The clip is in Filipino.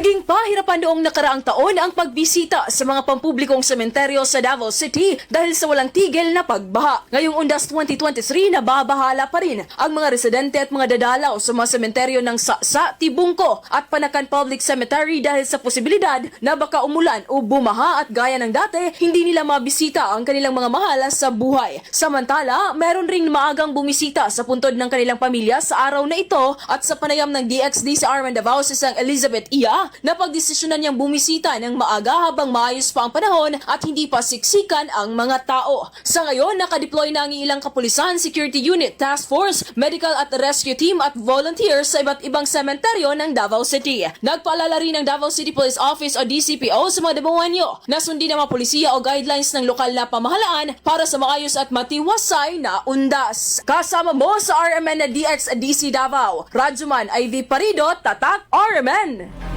Naging pahirapan noong nakaraang taon ang pagbisita sa mga pampublikong sementeryo sa Davao City dahil sa walang tigil na pagbaha. Ngayong undas 2023, nababahala pa rin ang mga residente at mga dadalaw sa mga sementeryo ng Saksa, Tibungko at Panakan Public Cemetery dahil sa posibilidad na baka umulan o bumaha at gaya ng dati, hindi nila mabisita ang kanilang mga mahal sa buhay. Samantala, meron ring maagang bumisita sa puntod ng kanilang pamilya sa araw na ito at sa panayam ng DXD sa Arman Davao sa isang Elizabeth Iya na pagdesisyonan niyang bumisita ng maaga habang maayos pa ang panahon at hindi pa siksikan ang mga tao. Sa ngayon, nakadeploy na ang ilang kapulisan, security unit, task force, medical at rescue team at volunteers sa iba't ibang sementeryo ng Davao City. Nagpaalala rin ng Davao City Police Office o DCPO sa mga Dabawanyo na sundin ang mga polisiya o guidelines ng lokal na pamahalaan para sa maayos at matiwasay na undas. Kasama mo sa RMN na DX DC Davao, Radjuman IV Parido, Tatak RMN!